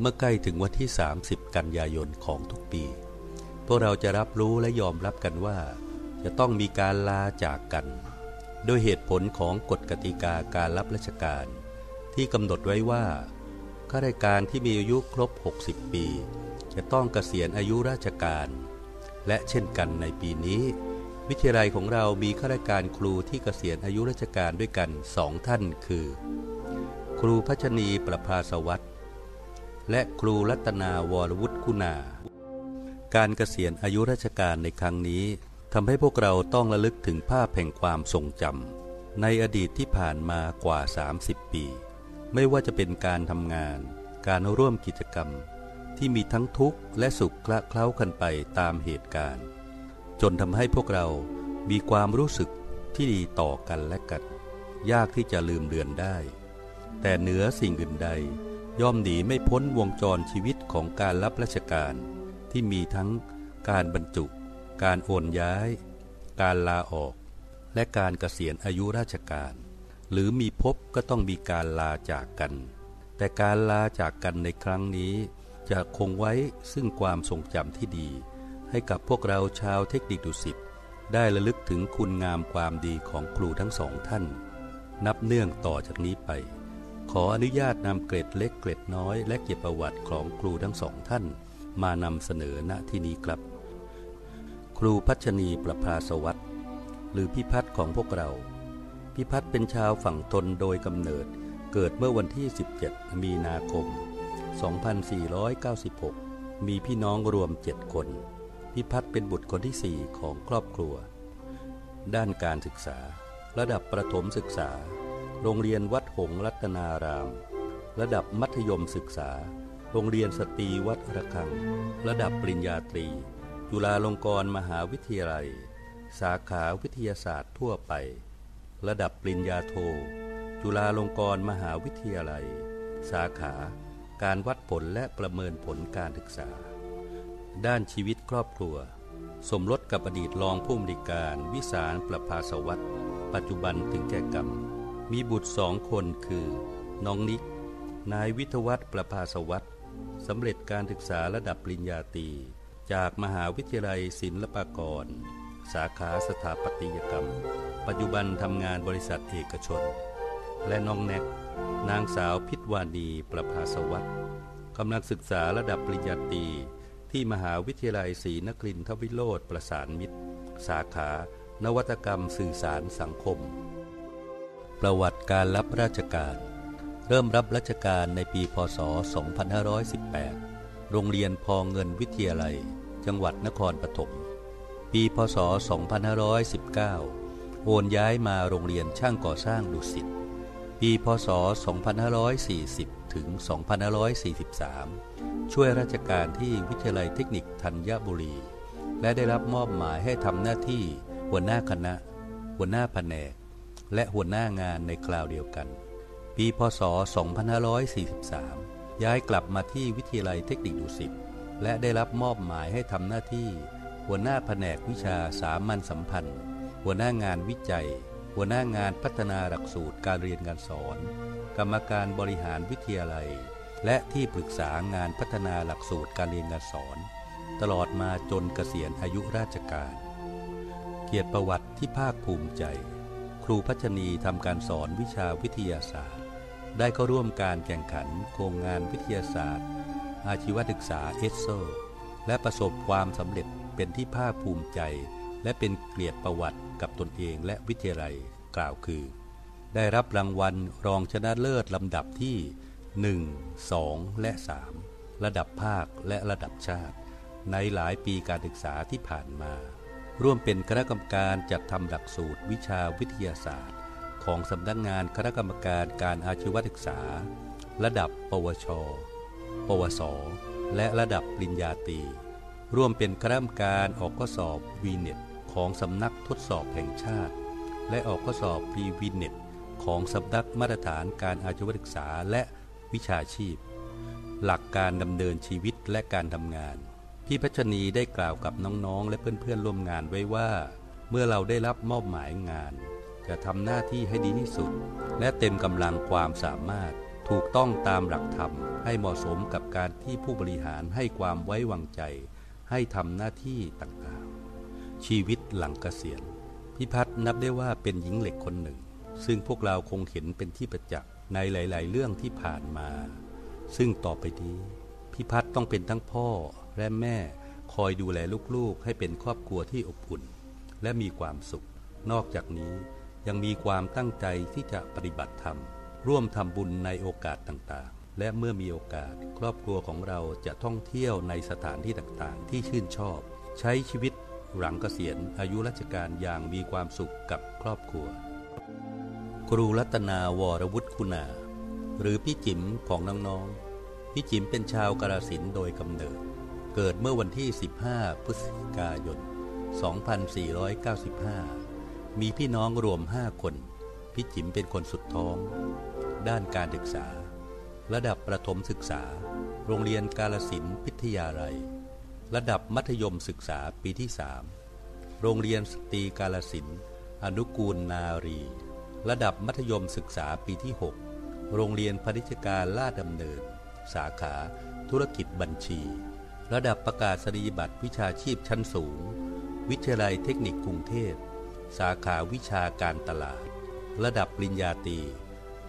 เมื่อใกล้ถึงวันที่ 30 กันยายนของทุกปี พวกเราจะรับรู้และยอมรับกันว่า จะต้องมีการลาจากกัน โดยเหตุผลของกฎกติกาการรับราชการ ที่กำหนดไว้ว่าข้าราชการที่มีอายุครบ 60 ปี จะต้องเกษียณอายุราชการ และเช่นกันในปีนี้ วิทยาลัยของเรามีข้าราชการครูที่เกษียณอายุราชการด้วยกันสองท่านคือ ครูพัชนีประภาสวัสด์ และครูรัตนาวรวุฒิคุณา การเกษียณอายุราชการในครั้งนี้ทำให้พวกเราต้องระลึกถึงภาพแห่งความทรงจำในอดีตที่ผ่านมากว่า 30 ปี ไม่ว่าจะเป็นการทำงาน การร่วมกิจกรรม ที่มีทั้งทุกข์และสุขคละเคล้ากันไปตามเหตุการณ์ จนทำให้พวกเรามีความรู้สึกที่ดีต่อกันและกัน ยากที่จะลืมเลือนได้ แต่เหนือสิ่งอื่นใด ย่อมหนีไม่พ้นวงจรชีวิตของการรับราชการที่มีทั้งการบรรจุ การโอนย้าย การลาออก และการเกษียณอายุราชการ หรือมีพบก็ต้องมีการลาจากกัน แต่การลาจากกันในครั้งนี้ จะคงไว้ซึ่งความทรงจำที่ดี ให้กับพวกเราชาวเทคนิคดุสิตได้ระลึกถึงคุณงามความดีของครูทั้งสองท่าน นับเนื่องต่อจากนี้ไป ขออนุญาตนำเกร็ดเล็กเกร็ดน้อยและเกียรติประวัติของครูทั้งสองท่าน มานำเสนอณที่นี้ครับ ครูพัชนีประภาสวัสดิ์หรือพิพัฒน์ของพวกเรา พิพัฒน์เป็นชาวฝั่งทนโดยกำเนิด เกิดเมื่อวันที่ 17 มีนาคม 2496 มีพี่น้องรวมเจ็ดคน พิพัฒน์เป็นบุตรคนที่สี่ของครอบครัว ด้านการศึกษา ระดับประถมศึกษา โรงเรียนวัดหงรัตนาราม ระดับมัธยมศึกษา โรงเรียนสตรีวัดระฆัง ระดับปริญญาตรี จุฬาลงกรณ์มหาวิทยาลัย สาขาวิทยาศาสตร์ทั่วไป ระดับปริญญาโท จุฬาลงกรณ์มหาวิทยาลัย สาขา การวัดผลและประเมินผลการศึกษา ด้านชีวิตครอบครัว สมรสกับอดีตรองผู้อำนวยการวิสารประภาสวัสดิ์ปัจจุบันถึงแก่กรรม มีบุตรสองคนคือ น้องนิก นายวิทวัฒน์ประภาสวัสดิ์สำเร็จการศึกษาระดับปริญญาตรีจากมหาวิทยาลัยศิลปากร สาขาสถาปัตยกรรม ปัจจุบันทำงานบริษัทเอกชน และน้องแน็กนางสาวพิทวานีประภาสวัสดิ์กำลังศึกษาระดับปริญญาตรีที่มหาวิทยาลัยศรีนครินทวิโรธประสานมิตร สาขานวัตกรรมสื่อสารสังคม ประวัติการรับราชการ เริ่มรับราชการในปี พศ 2518 โรงเรียนพอเงินวิทยาลัย จังหวัดนครปฐม ปี พศ 2519 โอนย้ายมาโรงเรียนช่างก่อสร้างดุสิต ปี พศ 2540 ถึง 2543 ช่วยราชการที่วิทยาลัยเทคนิคธัญบุรี และได้รับมอบหมายให้ทำหน้าที่หัวหน้าคณะ หัวหน้าแผนก และหัวหน้างานในคราวเดียวกัน ปีพศ 2543 ย้ายกลับมาที่วิทยาลัยเทคนิคดุสิตและได้รับมอบหมายให้ทำหน้าที่ หัวหน้าแผนกวิชาสามัญสัมพันธ์ หัวหน้างานวิจัย หัวหน้างานพัฒนาหลักสูตรการเรียนการสอน กรรมการบริหารวิทยาลัย และที่ปรึกษางานพัฒนาหลักสูตรการเรียนการสอน ตลอดมาจนเกษียณอายุราชการ เกียรติประวัติที่ภาคภูมิใจ ครูพัชนีทำการสอนวิชาวิทยาศาสตร์ ได้เข้าร่วมการแข่งขันโครงงานวิทยาศาสตร์ อาชีวศึกษาเอสโซ และประสบความสำเร็จเป็นที่ภาคภูมิใจ และเป็นเกียรติประวัติกับตนเองและวิทยาลัยกล่าวคือ ได้รับรางวัลรองชนะเลิศลำดับที่ 1 2 และ 3 ระดับภาคและระดับชาติ ในหลายปีการศึกษาที่ผ่านมา ร่วมเป็นคณะกรรมการจัดทำหลักสูตรวิชาวิทยาศาสตร์ ของสำนักงงานคณะกรรมการการอาชีวศึกษา ระดับ ปวช ปวส และระดับปริญญาตรี ร่วมเป็นคณะกรรมการออกข้อสอบวีเน็ตของสำนักทดสอบแห่งชาติ และออกข้อสอบพรีวีเน็ตของสำนักมาตรฐานการอาชีวศึกษาและวิชาชีพ หลักการดำเนินชีวิตและการทำงาน พี่พัชนีได้กล่าวกับน้องๆ และเพื่อนๆ ร่วมงานไว้ว่า เมื่อเราได้รับมอบหมายงาน จะทำหน้าที่ให้ดีที่สุด และเต็มกำลังความสามารถ ถูกต้องตามหลักธรรม ให้เหมาะสมกับการที่ผู้บริหารให้ความไว้วางใจ ให้ทำหน้าที่ต่างๆ ชีวิตหลังเกษียณพิพัฒน์นับได้ว่าเป็นหญิงเหล็กคนหนึ่ง ซึ่งพวกเราคงเห็นเป็นที่ประจักษ์ในหลาย ๆ เรื่องที่ผ่านมา ซึ่งต่อไปนี้ พิพัฒน์ต้องเป็นทั้งพ่อและแม่คอยดูแลลูกๆ ให้เป็นครอบครัวที่อบอุ่น และมีความสุข นอกจากนี้ยังมีความตั้งใจที่จะปฏิบัติธรรม ร่วมทำบุญในโอกาสต่างๆ และเมื่อมีโอกาส ครอบครัวของเราจะท่องเที่ยวในสถานที่ต่างๆ ที่ชื่นชอบ ใช้ชีวิตหลังเกษียณอายุราชการอย่างมีความสุขกับครอบครัว ครูรัตนาวรวุฒิคุณา หรือพี่จิ๋มของน้องๆ พี่จิมเป็นชาวกาลสินโดยกำเนิด เกิดเมื่อวันที่ 15 พฤศจิกายน 2495 มีพี่น้องรวม 5 คน พี่จิมเป็นคนสุดท้อง ด้านการศึกษา ระดับประถมศึกษา โรงเรียนกาลสินพิทยาลัย ระดับมัธยมศึกษาปีที่ 3 โรงเรียนสตรีกาลสิน อนุกูลนารี ระดับมัธยมศึกษาปีที่ 6 โรงเรียนพนิชการลาดดำเนิน สาขา ธุรกิจบัญชี ระดับประกาศนียบัตรวิชาชีพชั้นสูง วิทยาลัยเทคนิคกรุงเทพ สาขาวิชาการตลาด ระดับปริญญาตรี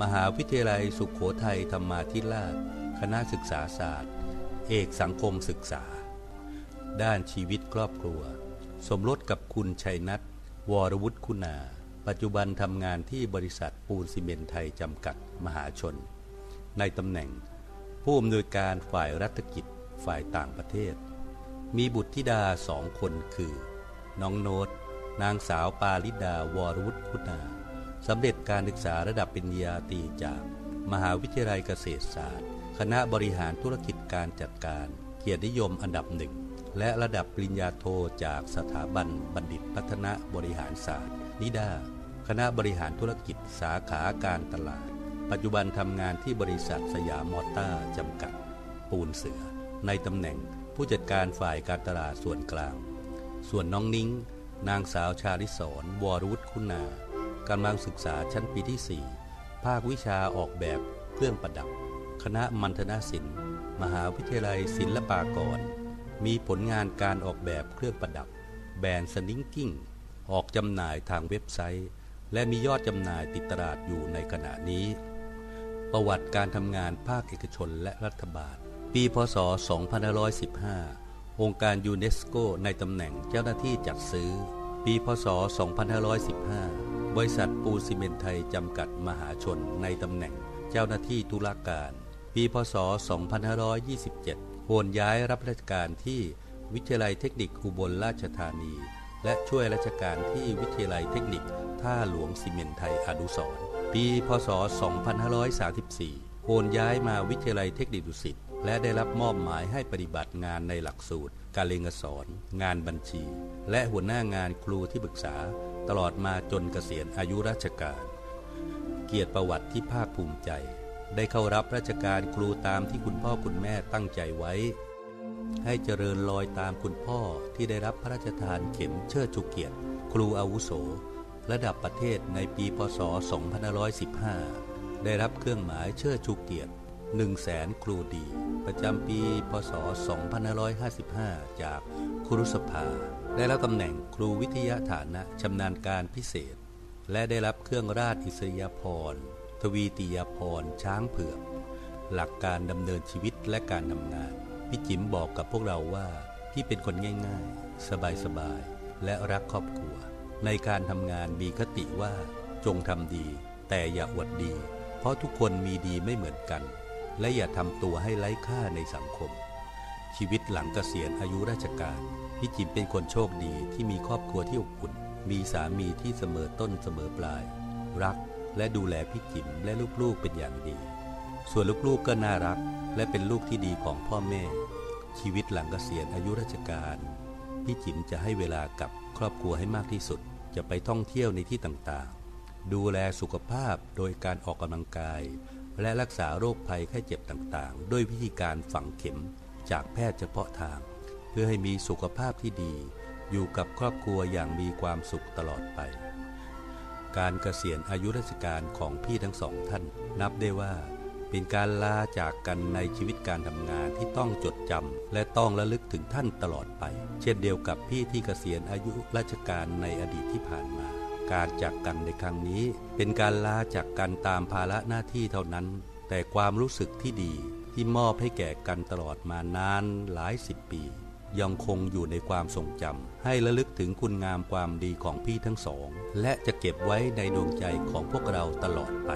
มหาวิทยาลัยสุขโขทัยธรรมาธิราช คณะศึกษาศาสตร์ เอกสังคมศึกษา ด้านชีวิตครอบครัว สมรสกับคุณชัยนัทวรวุฒิคุณา ปัจจุบันทำงานที่บริษัทปูนซีเมนไทยจำกัดมหาชน ในตำแหน่ง ผู้อำนวยการฝ่ายรัฐกิจฝ่ายต่างประเทศ มีบุตรธิดาสองคนคือ น้องโนตนางสาวปาลิดาวรวุฒิคุณาสำเร็จการศึกษาระดับปริญญาตรีจาก มหาวิทยาลัยเกษตรศาสตร์ คณะบริหารธุรกิจการจัดการ เกียรตินิยมอันดับหนึ่ง และระดับปริญญาโทจากสถาบันบัณฑิตพัฒนบริหารศาสตร์ นิดาคณะบริหารธุรกิจสาขาการตลาด ปัจจุบันทำงานที่บริษัทสยามมอเตอร์จำกัด ปูนเสือ ในตำแหน่งผู้จัดการฝ่ายการตลาดส่วนกลาง ส่วนน้องนิ้ง นางสาวชาลิสรวรุฒิคุณากำลังศึกษาชั้นปีที่ 4 ภาควิชาออกแบบเครื่องประดับ คณะมัณฑนศิลป์ มหาวิทยาลัยศิลปากร มีผลงานการออกแบบเครื่องประดับ แบรนด์สนิงกิ้ง ออกจำหน่ายทางเว็บไซต์ และมียอดจำหน่ายติดตลาดอยู่ในขณะนี้ ประวัติการทำงานภาคเอกชนและรัฐบาล ปีพศ 2515 องค์การยูเนสโกในตำแหน่งเจ้าหน้าที่จัดซื้อ ปีพศ 2515 บริษัทปูซีเมนไทยจำกัดมหาชนในตำแหน่งเจ้าหน้าที่ตุลาการ ปีพศ 2527 โอนย้ายรับราชการที่วิทยาลัยเทคนิคอุบลราชธานี และช่วยราชการที่วิทยาลัยเทคนิคท่าหลวงซีเมนไทยอนุสร ปีพศ 2534 โอนย้ายมาวิทยาลัยเทคนิคดุสิตและได้รับมอบหมายให้ปฏิบัติงานในหลักสูตร การเรียนการสอน งานบัญชี และหัวหน้างานครูที่ปรึกษา ตลอดมาจนเกษียณอายุราชการ เกียรติประวัติที่ภาคภูมิใจ ได้เข้ารับราชการครูตามที่คุณพ่อคุณแม่ตั้งใจไว้ ให้เจริญรอยตามคุณพ่อที่ได้รับพระราชทานเข็มเชิดชูเกียรติ ครูอาวุโส ระดับประเทศในปีพศ 2515 ได้รับเครื่องหมายเชิดชูเกียรติ 1 0 0 0 0แสนครูดี ประจำปีพศ 2555 จากครุสภา ได้รับตำแหน่งครูวิทยาฐานะชำนาญการพิเศษ และได้รับเครื่องราชอิสริยาภรณ์ทวีติยาภรณ์ช้างเผือก หลักการดำเนินชีวิตและการทำงาน พี่จิ๋มบอกกับพวกเราว่า พี่เป็นคนง่ายๆ สบายๆ และรักครอบครัว ในการทำงานมีคติว่าจงทำดี แต่อย่าอวดดี เพราะทุกคนมีดีไม่เหมือนกัน และอย่าทำตัวให้ไร้ค่าในสังคม ชีวิตหลังเกษียณอายุราชการพี่จิมเป็นคนโชคดีที่มีครอบครัวที่อบอุ่น มีสามีที่เสมอต้นเสมอปลาย รักและดูแลพี่จิมและลูกๆเป็นอย่างดี ส่วนลูกๆก็น่ารัก และเป็นลูกที่ดีของพ่อแม่ ชีวิตหลังเกษียณอายุราชการ พี่จิมจะให้เวลากับ ครอบครัวให้มากที่สุด จะไปท่องเที่ยวในที่ต่างๆ ดูแลสุขภาพโดยการออกกำลังกาย และรักษาโรคภัยไข้เจ็บต่างๆ ด้วยวิธีการฝังเข็มจากแพทย์เฉพาะทาง เพื่อให้มีสุขภาพที่ดี อยู่กับครอบครัวอย่างมีความสุขตลอดไป การเกษียณอายุราชการของพี่ทั้งสองท่าน นับได้ว่า เป็นการลาจากกันในชีวิตการทำงานที่ต้องจดจำและต้องระลึกถึงท่านตลอดไป เช่นเดียวกับพี่ที่เกษียณอายุราชการในอดีตที่ผ่านมา การจากกันในครั้งนี้ เป็นการลาจากกันตามภาระหน้าที่เท่านั้น แต่ความรู้สึกที่ดีที่มอบให้แก่กันตลอดมานานหลายสิบปี ยังคงอยู่ในความทรงจำให้ระลึกถึงคุณงามความดีของพี่ทั้งสอง และจะเก็บไว้ในดวงใจของพวกเราตลอดไป